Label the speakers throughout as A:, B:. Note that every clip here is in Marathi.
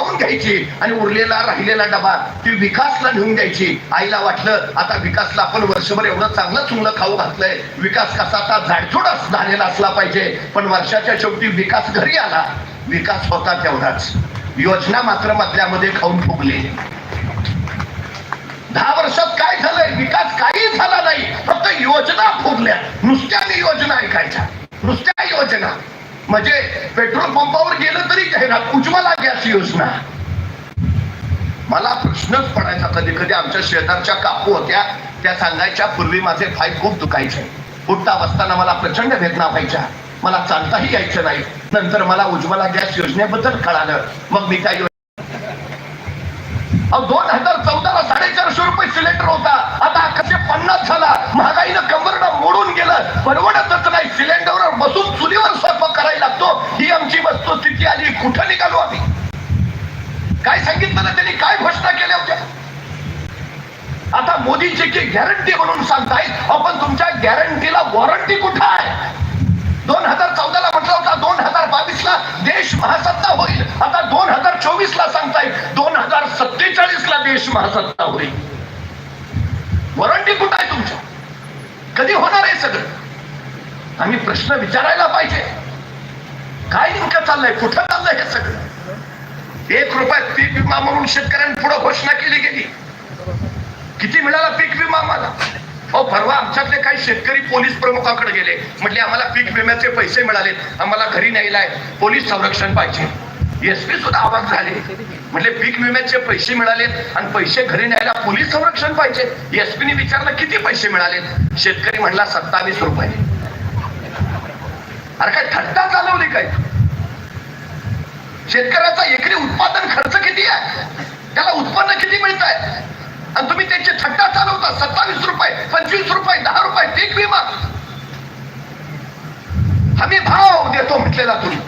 A: खाऊन घ्यायची आणि उरलेला राहिलेला डबा ती विकासला नेऊन द्यायची. आईला वाटलं आता विकासला आपण वर्षभर एवढं चांगलं चुंगलं खाऊ घातलंय. विकास कसा आता झाडझुडच झालेला असला पाहिजे. पण वर्षाच्या शेवटी विकास घरी आला. विकास होता तेवढाच. योजना मात्र मधल्यामध्ये खाऊन फुगली. दहा वर्षात काय झालंय? विकास काही झाला नाही. फक्त योजना फुगल्या. नुसत्या योजना ऐकायच्या. नुसत्या योजना. म्हणजे पेट्रोल पंपावर गेलं तरी जाहिरात उज्ज्वला योजना. मला प्रश्नच पडायचा कधी कधी आमच्या शेजारच्या काकू होत्या त्या सांगायच्या पूर्वी माझे पाय खूप दुखायचे. उठता बसताना मला प्रचंड वेदना व्हायच्या. मला चालताही यायचं नाही. नंतर मला उज्ज्वला गॅस योजनेबद्दल कळालं. मग मी काय दोन हजार चौदाला साडेचारशे रुपये सिलेंडर होता. आता अकराशे पन्नास झाला. महागाईनं कंबरडा मोडून गेलं. परवडतच नाही. सिलेंडरवर बसून चुलीवर सांगितलं ना त्यांनी काय घोषणा केल्या होत्या आता मोदीची की गॅरंटी म्हणून सांगतायत आपण तुमच्या गॅरंटीला वॉरंटी कुठं आहे? दोन हजार चौदाला म्हटलं होता दोन हजार बावीस ला देश महासत्ता होईल. आता दोन हजार चोवीस ला सांगताय दोन हजार सत्तेचाळीस ला देश महासत्ता होईल. वॉरंटी कुठं आहे तुमच्या कधी होणार आहे सगळं? आम्ही प्रश्न विचारायला पाहिजे. काय नेमकं चाललंय? कुठं चाललंय हे सगळं? एक रुपयात पीक विमा म्हणून शेतकऱ्यांपुढे घोषणा केली गेली. किती मिळाला पीक विमा आम्हाला? हो परवा आमच्यातले काही शेतकरी पोलीस प्रमुखाकडे गेले. म्हटले आम्हाला पीक विम्याचे पैसे मिळाले आम्हाला घरी न्यायलाय पोलीस संरक्षण पाहिजे. एसपी सुद्धा आवाज झाले. म्हटले पीक विम्याचे पैसे मिळालेत आणि पैसे घरी न्यायला पोलीस संरक्षण पाहिजे. एसपीने विचारलं किती पैसे मिळालेत? शेतकरी म्हणला सत्तावीस रुपये. अरे काय थट्टा चालवली काय शेतकऱ्याचा एकरी उत्पादन खर्च किती आहे? त्याला उत्पन्न किती मिळत आहे आणि तुम्ही त्यांचे थट्टा चालवता सत्तावीस रुपये पंचवीस रुपये दहा रुपये पीक विमा. हमी भाव देतो म्हटलेला तुम्ही.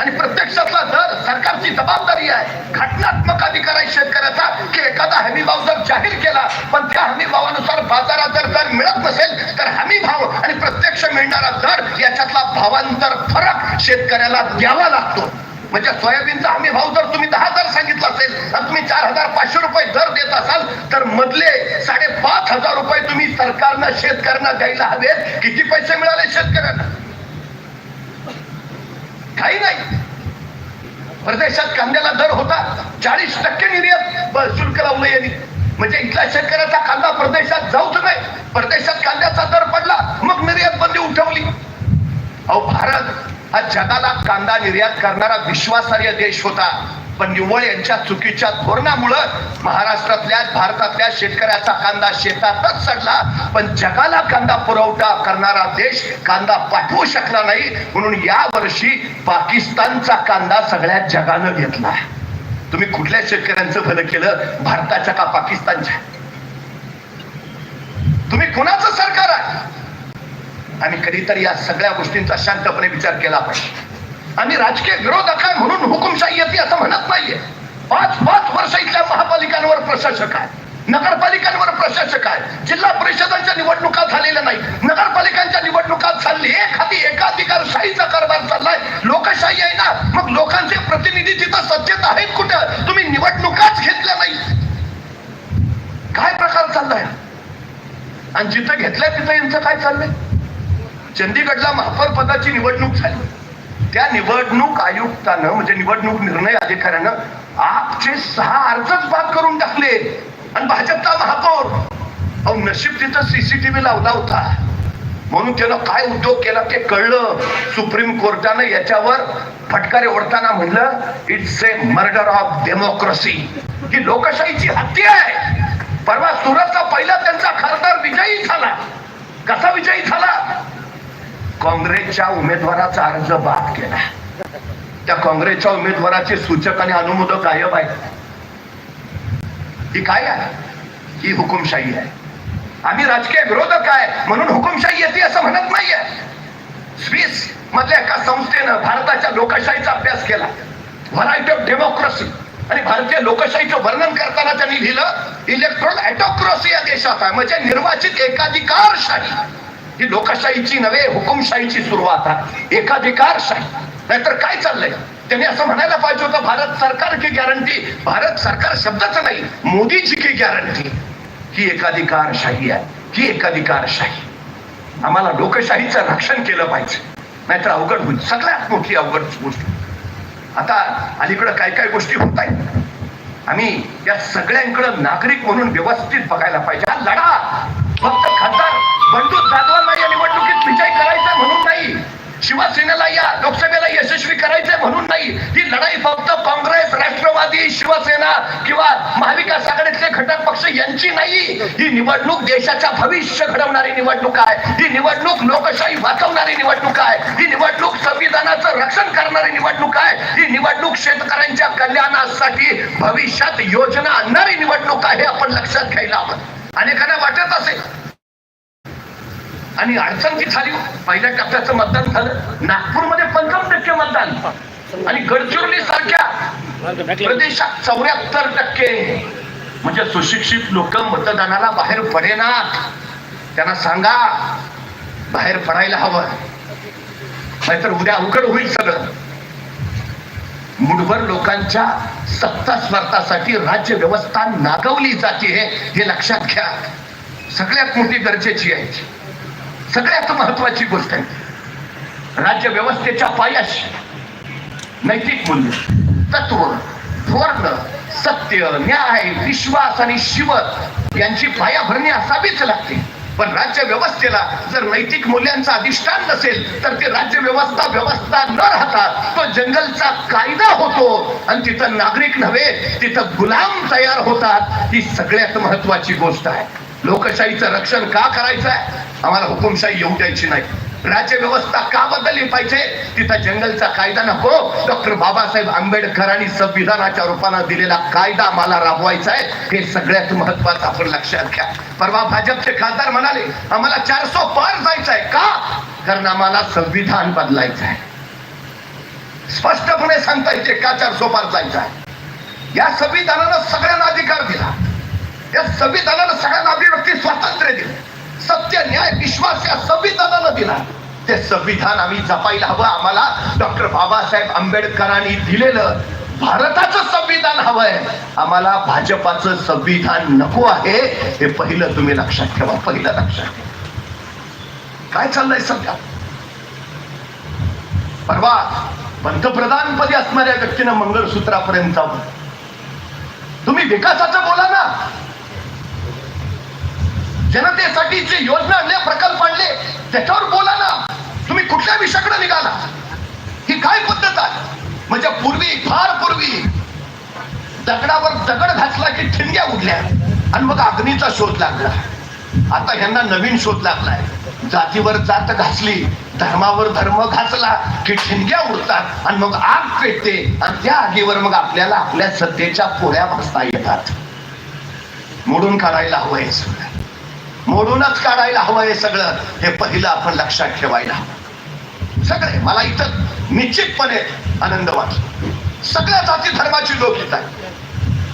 A: आणि प्रत्यक्षातला दर सरकारची जबाबदारी आहे. घटनात्मक अधिकार आहे शेतकऱ्याचा की एखादा हमी भाव जर जाहीर केला पण त्या हमी भावानुसार बाजारात जर दर मिळत नसेल तर हमी भाव आणि प्रत्यक्ष मिळणारा दर याच्यातला भावांतर फरक शेतकऱ्याला द्यावा लागतो. म्हणजे सोयाबीनचा हमी भाव जर तुम्ही दहा हजार सांगितला असेल आणि तुम्ही चार हजार पाचशे रुपये दर देत असाल तर मधले साडेपाच हजार रुपये तुम्ही सरकारनं शेतकऱ्यांना द्यायला हवेत किती पैसे मिळाले शेतकऱ्यांना. काही नाही. परदेशात कांद्याला दर होता चाळीस टक्के निर्यात शुल्क लावलं यांनी. म्हणजे इथल्या शेतकऱ्याचा कांदा परदेशात जाऊच नाही. परदेशात कांद्याचा दर पडला मग निर्यात बंदी उठवली. अहो भारत हा जगाला कांदा निर्यात करणारा विश्वासार्ह देश होता. पण निव्वळ यांच्या चुकीच्या धोरणामुळं महाराष्ट्रातल्या भारतातल्या शेतकऱ्याचा कांदा शेतातच सडला. पण जगाला कांदा पुरवठा करणारा देश कांदा पाठवू शकला नाही. म्हणून या वर्षी पाकिस्तानचा कांदा सगळ्या जगानं घेतला. तुम्ही कुठल्या शेतकऱ्यांचं भलं केलं? भारताच्या का पाकिस्तानच्या? तुम्ही कुणाचं सरकार आहे? आणि कधीतरी या सगळ्या गोष्टींचा शांतपणे विचार केला पाहिजे. आणि राजकीय विरोधक आहे म्हणून हुकुमशाही येते असं म्हणत नाहीये. पाच पाच वर्ष इथल्या महापालिकांवर प्रशासक आहे. नगरपालिकांवर प्रशासक आहे. जिल्हा परिषदांच्या निवडणुका झालेल्या नाही नगरपालिकांच्या निवडणुकात चालली एखादी एकाधिकारशाहीचा कारभार चाललाय. लोकशाही आहे ना? मग लोकांचे प्रतिनिधी तिथं सत्तेत आहेत कुठं? तुम्ही निवडणुकाच घेतल्या नाही. काय प्रकार चाललाय? आणि जिथं घेतलंय तिथं यांचं काय चाललंय? चंदीगडला महापौर पदाची निवडणूक झाली. त्या निवडणूक आयुक्तानं म्हणजे निवडणूक निर्णय अधिकाऱ्यानं आपचे सहा अर्जच बाद करून टाकले. आणि भाजपचा महापौर अहो नशीब तिथं सीसीटीव्ही लावला होता. म्हणून त्यानं काय उद्योग केला ते कळलं. सुप्रीम कोर्टानं याच्यावर फटकारे ओढताना म्हणलं it's a murder of democracy ही लोकशाहीची हत्या आहे. परवा सुरतचा पहिला त्यांचा खासदार विजयी झाला. कसा विजयी झाला? काँग्रेसच्या उमेदवाराचा अर्ज बाद केला. त्या काँग्रेसच्या उमेदवाराचे सूचक आणि अनुमोदक गायब आहेत. ही काय आहे? ही हुकुमशाही आहे. आम्ही राजकीय विरोधक आहे म्हणून हुकुमशाही येते असं म्हणत नाहीये. स्विस मधल्या एका संस्थेनं भारताच्या लोकशाहीचा अभ्यास केला. व्हरायटी ऑफ डेमोक्रेसी आणि भारतीय लोकशाहीचं वर्णन करताना त्यांनी लिहिलं इलेक्ट्रॉन ॲटोक्रेसी या देशात आहे. म्हणजे निर्वाचित एकाधिकारशाही. ही लोकशाहीची नव्हे हुकुमशाहीची सुरुवात आहे. एकाधिकारशाही नाहीतर काय चाललंय? त्यांनी असं म्हणायला पाहिजे होतं भारत सरकार की गॅरंटी भारत सरकार शब्दच नाही मोदीची की गॅरंटी ही एकाधिकारशाही आहे. ही एकाधिकारशाही आम्हाला लोकशाहीचं रक्षण केलं पाहिजे. नाहीतर अवघड होईल. सगळ्यात मोठी अवघड गोष्ट. आता अलीकडं काय काय गोष्टी होत आहेत? आम्ही या सगळ्यांकडं नागरिक म्हणून व्यवस्थित बघायला पाहिजे. हा लढा फक्त खासदार बंडू जाधवांना या निवडणुकीत विजय करायचा म्हणून नाही. शिवसेनेला या लोकसभेला यशस्वी करायचंय म्हणून नाही. ही लढाई फक्त काँग्रेस राष्ट्रवादी शिवसेना किंवा महाविकास आघाडीतले घटक पक्ष यांची नाही. ही निवडणूक देशाच्या भविष्य घडवणारी निवडणूक आहे. ही निवडणूक लोकशाही वाचवणारी निवडणूक आहे. ही निवडणूक संविधानाचं रक्षण करणारी निवडणूक आहे. ही निवडणूक शेतकऱ्यांच्या कल्याणासाठी भविष्यात योजना आणणारी निवडणूक आहे आपण लक्षात घ्यायला हवं. अनेकांना वाटत असेल आणि अडचण ती झाली पहिल्या टप्प्याचं मतदान झालं. नागपूरमध्ये पंचावन्न टक्के मतदान. आणि गडचिरोली सारख्या प्रदेशात चौऱ्याहत्तर टक्के. म्हणजे सुशिक्षित लोक मतदानाला बाहेर पडेनात. त्यांना सांगा बाहेर पडायला हवं. नाहीतर उद्या अवघड होईल सगळं. मुठभर लोकांच्या सत्ता स्वार्थासाठी राज्य व्यवस्था नागवली जाते हे लक्षात घ्या. सगळ्यात मोठी गरजेची आहे. सगळ्यात महत्वाची गोष्ट आहे. राज्य व्यवस्थेच्या पायाशी नैतिक मूल्य तत्व धोरण सत्य न्याय विश्वास आणि शिव यांची पायाभरणी असावीच लागते. पण राज्य व्यवस्थेला जर नैतिक मूल्यांचा अधिष्ठान नसेल तर ते राज्य व्यवस्था व्यवस्था न राहता तो जंगलचा कायदा होतो. आणि तिथं नागरिक नव्हे तिथं गुलाम तयार होतात. ही सगळ्यात महत्वाची गोष्ट आहे. लोकशाहीचं रक्षण का करायचं आहे आम्हाला हुकुमशाही येऊ द्यायची नाही. राज्य व्यवस्था का बदलली पाहिजे? तिथं जंगलचा कायदा नको. डॉक्टर बाबासाहेब आंबेडकरांनी संविधानाच्या रूपानं दिलेला कायदा आम्हाला राबवायचा आहे. हे सगळ्यात महत्वाचं आपण लक्षात घ्या. परवा भाजपचे खासदार म्हणाले आम्हाला चारसो पार जायचं आहे. का? कारण आम्हाला संविधान बदलायचं आहे. स्पष्टपणे सांगता येते का चारसो पार जायचं आहे? या संविधानानं सगळ्यांना अधिकार दिला. या संविधानानं सगळ्यांना अभिव्यक्ती स्वातंत्र्य दिलं. सत्य न्याय विश्वास या संविधानानं दिला. ते संविधान आम्ही जपायला हवं आम्हाला. डॉक्टर बाबासाहेब आंबेडकरांनी दिलेलं भारताचं संविधान हवंय. आम्हाला भाजपाचं संविधान नको आहे. हे पहिलं तुम्ही लक्षात ठेवा. पहिलं लक्षात ठेवा. काय चाललंय सध्या? परवा पंतप्रधानपदी असणाऱ्या व्यक्तीनं मंगळसूत्रापर्यंत जाऊ तुम्ही विकासाचं बोला ना. जनतेसाठी जे योजना आणल्या प्रकल्प आणले त्याच्यावर बोला ना. तुम्ही कुठल्या विषयाकडे निघाला? ही काय पद्धत आहे? म्हणजे पूर्वी फार पूर्वी दगडावर दगड घातला की ठिणग्या उडल्या आणि मग अग्नीचा शोध लागला. आता ह्यांना नवीन शोध लागलाय. जातीवर जात घासली धर्मावर धर्म घासला की ठिणग्या उडतात आणि मग आग पेटते आणि त्या आगीवर मग आपल्याला आपल्या सत्तेच्या पोळ्या बसता येतात. मोडून काढायला हवं म्हणूनच मोडूनच काढायला हवं हे सगळं. हे पहिलं आपण लक्षात ठेवायला हवं. सगळे मला इथं निश्चितपणे आनंद वाटतो. सगळ्या जाती धर्माची लोक येत आहे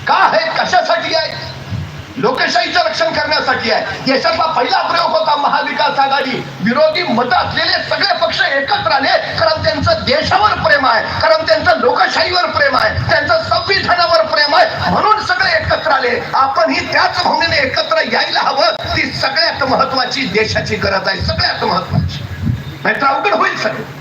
A: का आहे कशासाठी आहे लोकशाहीचं रक्षण करण्यासाठी आहे. देशातला पहिला प्रयोग होता महाविकास आघाडी. विरोधी मत असलेले सगळे पक्ष एकत्र आले कारण त्यांचं देशावर प्रेम आहे कारण त्यांचं लोकशाहीवर प्रेम आहे त्यांचं संविधानावर प्रेम आहे म्हणून सगळे एकत्र आले. आपण ही त्याच भावनेने एकत्र यायला हवं. ती सगळ्यात महत्वाची देशाची गरज आहे सगळ्यात महत्वाची. नाहीतर अवघड होईल सगळं.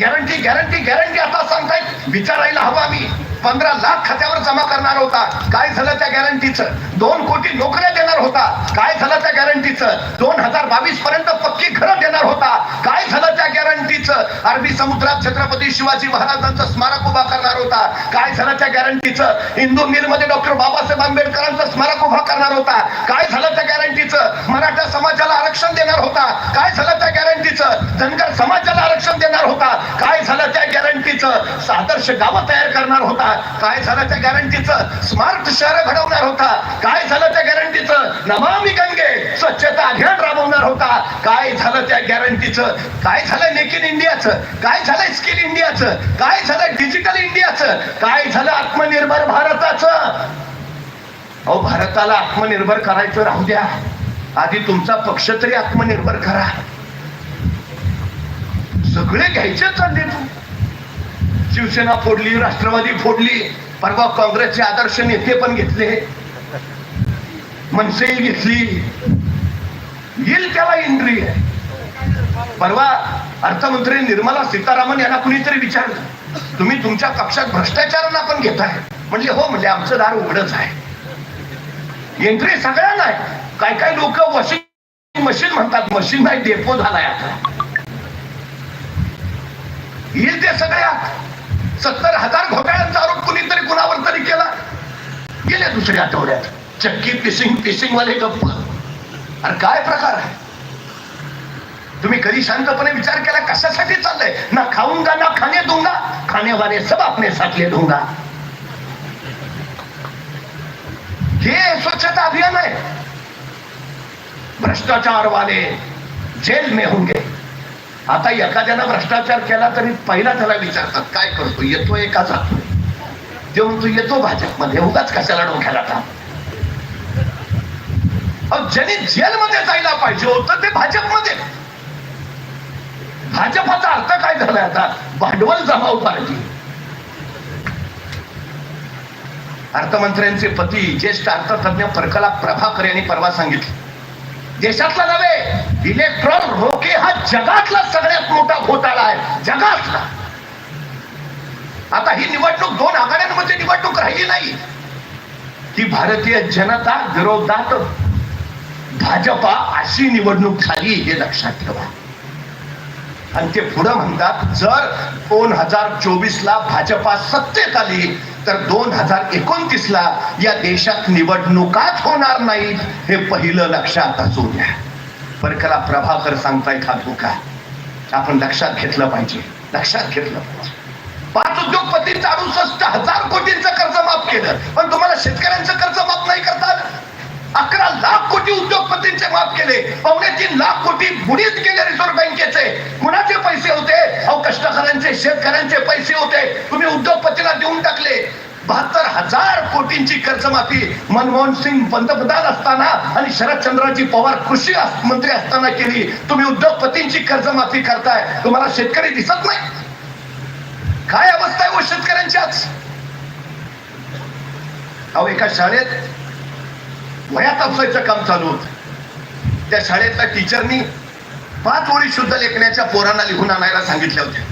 A: गॅरंटी गॅरंटी गॅरंटी आता सांगतायत विचारायला हवा आम्ही. पंधरा लाख खात्यावर जमा करणार होता. काय झालं त्या गॅरंटीचं दोन कोटी नोकऱ्या देणार होता. काय झालं त्या गॅरंटीचं दोन हजार बावीस पर्यंत पक्की घरं देणार होता. काय झालं त्या गॅरंटीचं अरबी समुद्रात छत्रपती शिवाजी महाराजांचं स्मारक उभा करणार होता. काय झालं त्या गॅरंटीचं हिंदू मिलमध्ये डॉक्टर बाबासाहेब आंबेडकरांचं स्मारक उभा करणार होता. काय झालं त्या गॅरंटीचं मराठा समाजाला आरक्षण देणार होता. काय झालं त्या गॅरंटीचं धनगर समाजाला आरक्षण देणार होता? काय झालं त्या गॅरंटीचं सादर्श गावं तयार करणार होता. काय झालं त्या गॅरंटीचं स्मार्ट शहर घडवणार होता. काय झालं त्या गॅरंटीचं नमामी गंगे स्वच्छता अभियान राबवणार होता. काय झालं त्या गॅरंटीचं काय झालं मेक इन इंडियाचं काय झालं स्किल इंडियाचं काय झालं डिजिटल इंडियाचं काय झालं आत्मनिर्भर भारताचं? अहो भारताला आत्मनिर्भर करायचं राहू द्या. आधी तुमचा पक्ष तरी आत्मनिर्भर करा. सगळे घ्यायचे चालले तू. शिवसेना फोडली राष्ट्रवादी फोडली परवा काँग्रेसचे आदर्श नेते पण घेतले. मनसेही घेतली. येईल त्याला इंद्रिय परवा अर्थमंत्री निर्मला सीतारामन यांना कुणीतरी विचारलं तुम्ही तुमच्या पक्षात भ्रष्टाचारांना पण घेताय. म्हणजे हो म्हणजे आमचं दार उघडच आहे. एंट्री सगळ्यांना आहे. काय काय लोक वॉशिंग मशीन म्हणतात मशीन नाही डेपो झालाय आता. येईल ते सगळ्यात. सत्तर हजार घोटाळ्यांचा आरोप कुणीतरी कुणावर तरी केला. गेल्या दुसऱ्या आठवड्यात. चक्की पिसिंग पिसिंग वाले गप्प. अरे काय प्रकार आहे? तुम्ही कधी शांतपणे विचार केला कशासाठी चाललंय? ना खाऊंगा ना खाणे दूंगा खाने वाले सब आपने साथ ले दूंगा हे स्वच्छता अभियान आहे. भ्रष्टाचार वाले जेल में होंगे. आता एखाद्यानं भ्रष्टाचार केला तरी पहिला त्याला विचारतात काय करतो? येतो एकाचा जातोय ते म्हणतो येतो भाजपमध्ये उगाच कशाला डोक्याला ताप? अहो, जेलमध्ये जायला पाहिजे होतं ते भाजपमध्ये. भाजपाचा अर्थ काय झालाय आता? भांडवल जमाव पार्टी अर्थमंत्र्यांचे पती ज्येष्ठ अर्थतज्ञ परकला प्रभाकर यांनी परवा सांगितलं. देशातला नव्हे इलेक्ट्रॉन रोके हा जगातला सगळ्यात मोठा घोटाळा आहे. जगातला. आता ही निवडणूक दोन आघाड्यांमध्ये निवडणूक राहिली नाही. ही भारतीय जनता विरोधात भाजपा अशी निवडणूक झाली हे लक्षात ठेवा. आणि ते पुढे म्हणतात जर दोन हजार चोवीस ला भाजपा सत्तेत आली तर दोन हजार एकोणतीस ला या देशात निवडणुकाच होणार नाहीत हे पहिलं लक्षात असू द्या. परकला प्रभाकर सांगताय का धोका आपण लक्षात घेतलं पाहिजे. लक्षात घेतलं पाहिजे. पाच उद्योगपतींचं अडुसष्ट हजार कोटींचं कर्ज माफ केलं. पण तुम्हाला शेतकऱ्यांचं कर्ज माफ नाही करतात अकरा लाख कोटी उद्योगपतींचे माफ केले. पावणे तीन लाख कोटी बुडीत गेले रिझर्व्ह बँकेचे. कुणाचे पैसे होते? अहो कष्टकऱ्यांचे शेतकऱ्यांचे पैसे होते. तुम्ही उद्योगपतीला देऊन टाकले. बहात्तर हजार कोटींची कर्जमाफी. मनमोहन सिंग पंतप्रधान असताना आणि शरदचंद्रजी पवार कृषी मंत्री असताना केली. तुम्ही उद्योगपतींची कर्जमाफी करताय. तुम्हाला शेतकरी दिसत नाही. काय अवस्था आहे व शेतकऱ्यांची आज? अहो एका शाळेत वयात अफसायचं काम चालू होत. त्या शाळेतल्या टीचरनी पाच ओळी शुद्ध लेखण्याच्या पोरांना लिहून आणायला सांगितल्या होत्या.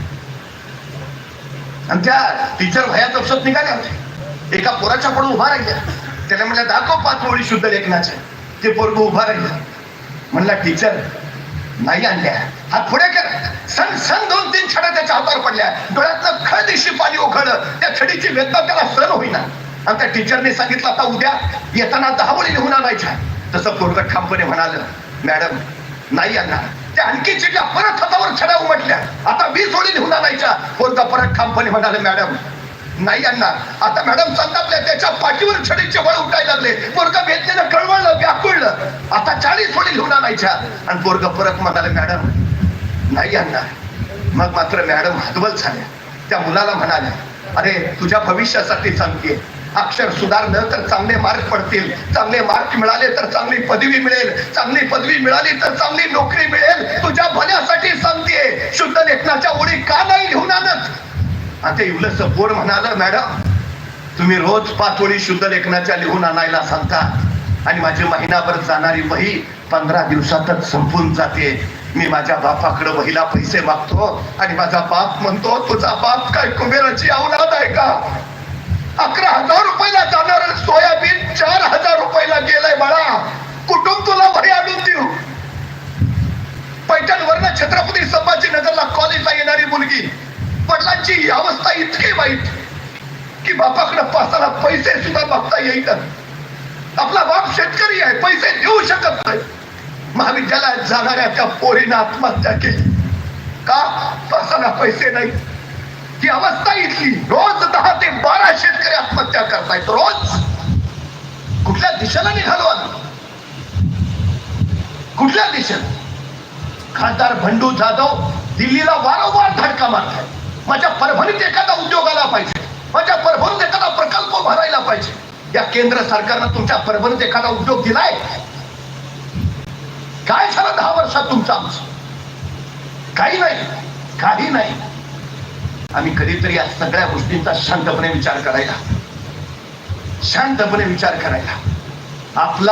A: आणि त्या टीचर वयात अफसत निघाल्या होत्या. एका पोराच्या पुढे उभा राहिल्या. त्याला म्हणलं दाखव पाच ओळी शुद्ध लेखनाच्या. ते पोरग उभा राहिलं. म्हणला टीचर नाही आणल्या. हात पुढे कर. सण सण दोन तीन छड्या त्याच्या हातावर पडल्या. डोळ्यातलं खळ दिशी पाणी उघडलं त्या छडीची वेदना त्याला सण होईना. आणि त्या टीचरने सांगितलं आता उद्या येताना दहा ओळी लिहून आणायच्या. तसं पोरग ठामपणे म्हणाल मॅडम नाही आणणार. त्या आणखी चिडल्या परत हातावर छड्या उमटल्या. आता वीस ओळी लिहून आणायच्या. पोरगा परत ठामपणे म्हणाले मॅडम नाही आणणार. आता मॅडम संतापल्या त्याच्या पाठीवर छडीचे वळ उठायला लागले. पोरगा वेदनेनं कळवळलं व्याकुळलं. आता चाळीस ओळी लिहून आणायच्या. आणि पोरगा परत म्हणाले मॅडम नाही आणणार. मग मात्र मॅडम हतबल झाल्या. त्या मुलाला म्हणाल्या अरे तुझ्या भविष्यासाठी सांगते अक्षर सुधारलं तर चांगले मार्क पडतील. चांगले मार्क मिळाले तर चांगली पदवी मिळेल. चांगली पदवी मिळाली तर चांगली नोकरी मिळेल. तुझ्या भल्यासाठी सांगते. शुद्ध लेखनाच्या ओळी का नाही लिहून आणत? आता इवलस पोर म्हणाल मॅडम तुम्ही रोज पाच ओळी शुद्ध लेखनाच्या लिहून आणायला सांगता. आणि माझी महिनाभर जाणारी वही पंधरा दिवसातच संपून जाते. मी माझ्या बापाकडे वहीला पैसे मागतो आणि माझा बाप म्हणतो तुझा बाप काय कुबेराची औलाद आहे का? अकरा हजार रुपयाला जाणार सोयाबीन चार हजार रुपयाला गेलाय बाळा. कुटुंब तुला वही आणून देऊ. पैठणवरनं छत्रपती संभाजीनगरला कॉलेजला येणारी मुलगी. वडिलांची ही अवस्था इतकी वाईट की बापाकडे पासाला पैसे सुद्धा मागता येईल आपला बाप शेतकरी आहे पैसे देऊ शकत नाही. महाविद्यालयात जाणाऱ्या त्या पोरीनं आत्महत्या केली. का? पासाला पैसे नाही ही अवस्था इथली रोज दहा ते बारा शेतकरी आत्महत्या करतायत. रोज. कुठल्या दिशेला निघालो आम्ही? कुठल्या दिशेला? खासदार भंडू जाधव दिल्लीला वारंवार धडका मारताय माझ्या परभणीत एखादा उद्योग आला पाहिजे. माझ्या परभणीत एखादा प्रकल्प भरायला पाहिजे. या केंद्र सरकारनं तुमच्या परभणीत एखादा उद्योग दिलाय? काय झालं दहा वर्षात तुमचा आमचं? काही नाही. काही नाही. आम्ही कधीतरी या सगळ्या गोष्टींचा शांतपणे विचार करायला. शांतपणे विचार करायला. आपला